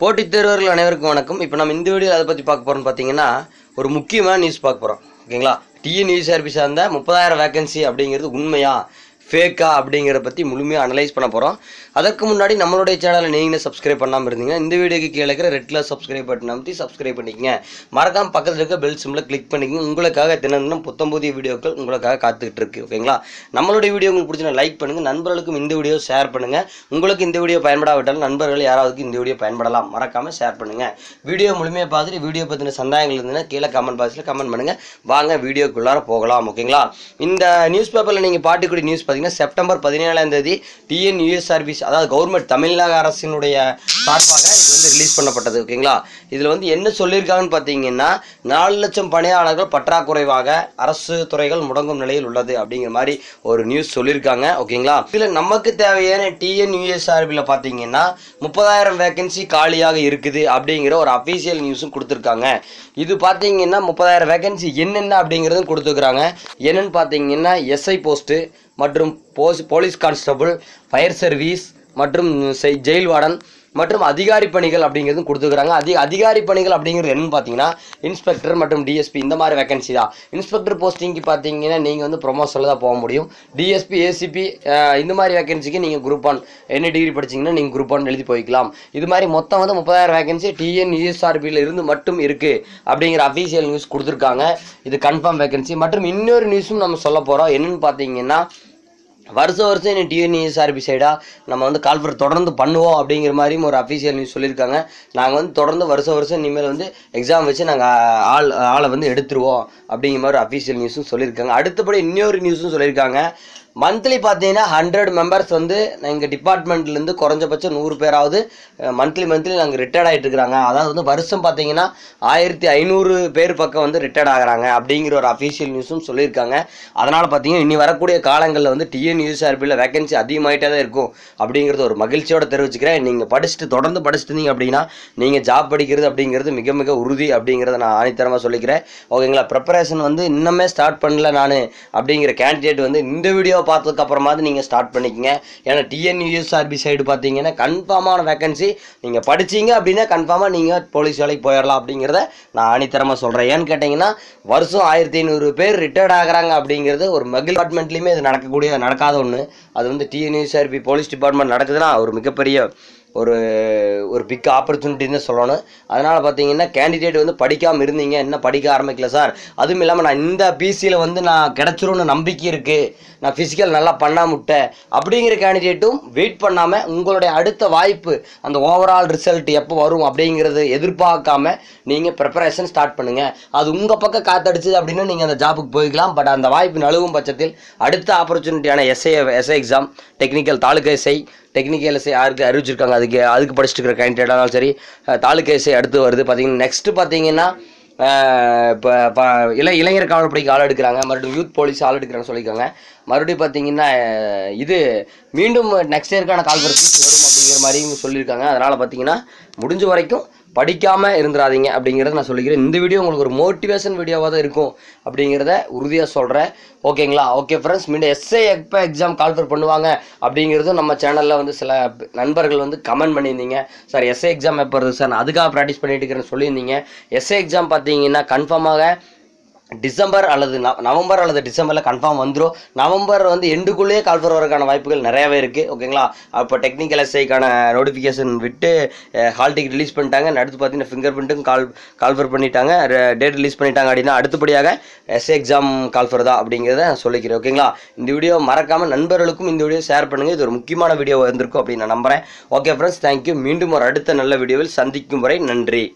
போட்டித் தேர்வர்கள் அனைவருக்கும் வணக்கம். இப்போ நம்ம இந்த வீடியோ அதை பற்றி பார்க்க போகிறோம்னு பார்த்தீங்கன்னா ஒரு முக்கியமான நியூஸ் பார்க்க போகிறோம் ஓகேங்களா? டிஎன்யூஎஸ்ஆர்பி சார்ந்த முப்பதாயிரம் வேகன்சி அப்படிங்கிறது உண்மையா? ஃபேக்கா அப்படிங்கிறத பற்றி முழுமையாக அனலைஸ் பண்ண போகிறோம் அதற்கு முன்னாடி நம்மளுடைய சேனலை நீங்கள் சப்ஸ்கிரைப் பண்ணாமல் இருந்தீங்கன்னா இந்த வீடியோக்கு கீழே இருக்கிற ரெட்டில் சப்ஸ்கிரைப் பட்டன் அமைத்து சப்ஸ்கிரைப் பண்ணிக்கங்க. மறக்காமல் பக்கத்தில் இருக்க பெல் சிம்மில் கிளிக் பண்ணிக்கங்க. உங்களுக்காக தினம் தினம் புத்தம் வீடியோக்கள் உங்களுக்காக காத்துக்கிட்டு இருக்கு ஓகேங்களா நம்மளுடைய வீடியோ உங்களுக்கு பிடிச்சா லைக் பண்ணுங்கள் நண்பர்களுக்கும் இந்த வீடியோ ஷேர் பண்ணுங்கள் உங்களுக்கு இந்த வீடியோ பயன்படாவிட்டாலும் நண்பர்கள் யாராவது இந்த வீடியோ பயன்படலாம். மறக்காமல் ஷேர் பண்ணுங்கள் வீடியோ முழுமையாக பார்த்துட்டு வீடியோ பற்றின சந்தேகங்கள் இருந்ததுன்னா கீழே கமெண்ட் பாக்ஸில் கமெண்ட் பண்ணுங்கள் வாங்க வீடியோக்குள்ளார போகலாம் ஓகேங்களா இந்த நியூஸ் பேப்பரில் நீங்கள் பாட்டுக்கூடிய நியூஸ் பார்த்தீங்கன்னா செப்டம்பர் பதினேழாம் தேதி டிஎன் சர்வீஸ் அதாவது கவர்மெண்ட் தமிழக அரசினுடைய சார்பாக வந்து ரிலீஸ் பண்ணப்பட்டது ஓகேங்களா இதில் வந்து என்ன சொல்லியிருக்காங்கன்னு பார்த்தீங்கன்னா நாலு லட்சம் பணியாளர்கள் பற்றாக்குறைவாக அரசு துறைகள் முடங்கும் நிலையில் உள்ளது அப்படிங்கிற மாதிரி ஒரு நியூஸ் சொல்லியிருக்காங்க ஓகேங்களா இதில் நமக்கு தேவையான டிஎன் யூஎஸ்ஆர்பியில் பார்த்தீங்கன்னா முப்பதாயிரம் வேகன்சி காலியாக இருக்குது அப்படிங்கிற ஒரு அஃபீஷியல் நியூஸும் கொடுத்துருக்காங்க. இது பார்த்தீங்கன்னா முப்பதாயிரம் வேகன்சி என்னென்ன அப்படிங்கிறதும் கொடுத்துருக்குறாங்க. என்னென்னு பார்த்தீங்கன்னா எஸ்ஐ போஸ்ட்டு மற்றும் போஸ் போலீஸ் கான்ஸ்டபுள் ஃபயர் சர்வீஸ் மற்றும் ஜெயில் வார்டன் மற்றும் அதிகாரி பணிகள் அப்படிங்கிறதும் கொடுத்துருக்காங்க அதிக அதிகாரி பணிகள் அப்படிங்கிறது என்னன்னு பார்த்தீங்கன்னா இன்ஸ்பெக்டர் மற்றும் டிஎஸ்பி இந்த மாதிரி வேகன்சி தான். இன்ஸ்பெக்டர் போஸ்டிங்க்கு பார்த்தீங்கன்னா நீங்கள் வந்து ப்ரொமோஷனில் தான் போக முடியும். டிஎஸ்பி ஏசிபி இந்த மாதிரி வேகன்சிக்கு நீங்கள் குரூப் ஒன் என்ன டிகிரி படிச்சீங்கன்னா நீங்கள் குரூப் ஒன் எழுதி போய்க்கலாம். இது மாதிரி மொத்தம் வந்து முப்பதாயிரம் வேகன்சி டிஎன் யூஎஸ்ஆர்பியில் இருந்து மட்டும் இருக்குது அப்படிங்கிற அஃபீஷியல் நியூஸ் கொடுத்துருக்காங்க. இது கன்ஃபார்ம் வேகன்சி மற்றும் இன்னொரு நியூஸும் நம்ம சொல்ல போகிறோம் என்னன்னு பார்த்தீங்கன்னா வருஷம் வருஷம் இன்னும் டிஎன்இஎஸ்ஆர்பி சைடாக நம்ம வந்து கால்ஃபர் தொடர்ந்து பண்ணுவோம் அப்படிங்கிற மாதிரியும் ஒரு அஃபீஷியல் நியூஸ் சொல்லியிருக்காங்க. நாங்கள் வந்து தொடர்ந்து வருஷம் வருஷம் இனிமேல் வந்து எக்ஸாம் வச்சு நாங்கள் ஆள் ஆளை வந்து எடுத்துருவோம் அப்படிங்கிற மாதிரி அஃபீஷியல் நியூஸும் சொல்லியிருக்காங்க. அடுத்தபடி இன்னொரு நியூஸும் சொல்லியிருக்காங்க. மந்த்லி பார்த்தீங்கன்னா ஹண்ட்ரட் மெம்பர்ஸ் வந்து எங்கள் டிபார்ட்மெண்ட்லேருந்து குறைஞ்சபட்சம் நூறு பேராவது மந்த்லி மந்த்லி நாங்கள் ரிட்டையர்ட் ஆகிட்டு இருக்கிறாங்க. அதாவது வந்து வருஷம் பார்த்தீங்கன்னா ஆயிரத்தி ஐநூறு பேர் பக்கம் வந்து ரிட்டையர்ட் ஆகிறாங்க அப்படிங்கிற ஒரு அஃபீஷியல் நியூஸும் சொல்லியிருக்காங்க. அதனால் பார்த்தீங்கன்னா இனி வரக்கூடிய காலங்களில் வந்து டிஎன்யூஎஸ்ஆர்பியில் வேகன்சி அதிகமாகிட்டே தான் இருக்கும் அப்படிங்கிறது ஒரு மகிழ்ச்சியோட தெரிவிச்சுக்கிறேன். நீங்கள் படிச்சுட்டு தொடர்ந்து படிச்சுட்டு இருந்தீங்க அப்படின்னா நீங்கள் ஜாப் படிக்கிறது அப்படிங்கிறது மிக மிக உறுதி அப்படிங்கிறத நான் ஆணித்தரமாக சொல்லிக்கிறேன். ஓகேங்களா ப்ரிப்பரேஷன் வந்து இன்னுமே ஸ்டார்ட் பண்ணல நான் அப்படிங்கிற கேண்டிடேட் வந்து இந்த வீடியோ பார்த்ததுக்கு அப்புறமாவது நீங்கள் ஸ்டார்ட் பண்ணிக்கங்க. ஏன்னா டிஎன்யூஎஸ்ஆர்பி சைடு பார்த்தீங்கன்னா கன்ஃபார்மான வேகன்சி நீங்கள் படிச்சீங்க அப்படின்னா கன்ஃபார்மாக நீங்கள் போலீஸ் வேலைக்கு போயிடலாம் அப்படிங்கிறத நான் ஆணித்தரமாக சொல்கிறேன் ஏன்னு கேட்டிங்கன்னா வருஷம் ஆயிரத்தி ஐநூறு பேர் ரிட்டையர்ட் ஆகுறாங்க அப்படிங்கிறது ஒரு மகிழ் டிபார்ட்மெண்ட்லேயுமே இது நடக்கக்கூடிய நடக்காத ஒன்று அது வந்து டிஎன்யூஎஸ்ஆர்பி போலீஸ் டிபார்ட்மெண்ட் நடக்குதுன்னா ஒரு மிகப்பெரிய ஒரு ஒரு பிக் ஆப்பர்ச்சுனிட்டின்னு சொல்லணும். அதனால் பார்த்தீங்கன்னா கேண்டிடேட் வந்து படிக்காமல் இருந்தீங்க. என்ன படிக்க ஆரம்பிக்கல சார்? அதுவும் இல்லாமல் நான் இந்த பிசியில் வந்து நான் கிடச்சிரும்னு நம்பிக்கை இருக்குது நான் ஃபிசிக்கல் நல்லா பண்ணாமுட்டேன் அப்படிங்கிற கேண்டிடேட்டும் வெயிட் பண்ணாமல் உங்களுடைய அடுத்த வாய்ப்பு அந்த ஓவரால் ரிசல்ட் எப்போ வரும் அப்படிங்கிறது எதிர்பார்க்காம நீங்கள் ப்ரிப்பரேஷன் ஸ்டார்ட் பண்ணுங்கள் அது உங்கள் பக்கம் காத்தடிச்சது அப்படின்னா நீங்கள் அந்த ஜாபுக்கு போய்க்கலாம். பட் அந்த வாய்ப்பு நழுவும் பட்சத்தில் அடுத்த ஆப்பர்ச்சுனிட்டியான SI SI exam technical taluka SI technical SI யாருக்கு அறிவிச்சிருக்காங்க. அது அதுக்கு அதுக்கு படிச்சுட்டு இருக்கிற கேண்டிடேட்டாக இருந்தாலும் சரி அஹ், எஸ்ஐ அடுத்து வருது. பார்த்தீங்கன்னா நெக்ஸ்ட்டு பார்த்தீங்கன்னா இப்போ இளை இளைஞர் காவல்படைக்கு ஆள் எடுக்கிறாங்க. மறுபடியும் யூத் போலீஸ் ஆள் எடுக்கிறாங்கன்னு சொல்லியிருக்காங்க. மறுபடியும் பார்த்தீங்கன்னா இது மீண்டும் நெக்ஸ்ட் இயருக்கான கால் வரும் அப்படிங்கிற மாதிரியும் சொல்லியிருக்காங்க. அதனால் பார்த்தீங்கன்னா முடிஞ்ச வரைக்கும் படிக்காமல் இருந்துடாதீங்க அப்படிங்கிறத நான் சொல்லிக்கிறேன். இந்த வீடியோ உங்களுக்கு ஒரு மோட்டிவேஷன் வீடியோவாக தான் இருக்கும் அப்படிங்கிறத உறுதியாக சொல்கிறேன் ஓகேங்களா? ஓகே ஃப்ரெண்ட்ஸ் மீண்டும் எஸ்ஐ எப்போ எக்ஸாம் கால்ஃபர் பண்ணுவாங்க அப்படிங்கிறதும் நம்ம சேனலில் வந்து சில நண்பர்கள் வந்து கமெண்ட் பண்ணியிருந்தீங்க. சார் எஸ்ஏ எக்ஸாம் எப்போ வருது? சார் நான் அதுக்காக ப்ராக்டிஸ் பண்ணிட்டு இருக்கிறேன்னு சொல்லியிருந்தீங்க. எஸ்ஏ எக்ஸாம் பார்த்தீங்கன்னா கன்ஃபார்மாக டிசம்பர் அல்லது நவம்பர் அல்லது டிசம்பரில் கன்ஃபார்ம் வந்துடும் நவம்பர் வந்து எண்டுக்குள்ளேயே கால்ஃபர் வரக்கான வாய்ப்புகள் நிறையவே இருக்குது ஓகேங்களா அப்போ டெக்னிக்கல் எஸ்ஐக்கான நோட்டிஃபிகேஷன் விட்டு ஹால் டிக்கெட் ரிலீஸ் பண்ணிட்டாங்க. அடுத்து பார்த்தீங்கன்னா ஃபிங்கர் பிரிண்ட்டும் கால் கால்ஃபர் பண்ணிட்டாங்க. டேட் ரிலீஸ் பண்ணிட்டாங்க அப்படின்னா அடுத்தபடியாக எஸ்ஏ எக்ஸாம் கால்ஃபர் தான் அப்படிங்கிறத நான் சொல்லிக்கிறேன். ஓகேங்களா இந்த வீடியோ மறக்காமல் நண்பர்களுக்கும் இந்த வீடியோ ஷேர் பண்ணுங்கள் இது ஒரு முக்கியமான வீடியோ வந்திருக்கும் அப்படின்னு நான் நம்புகிறேன் ஓகே ஃப்ரெண்ட்ஸ் தேங்க்யூ மீண்டும் ஒரு அடுத்த நல்ல வீடியோவில் சந்திக்கும் வரை நன்றி.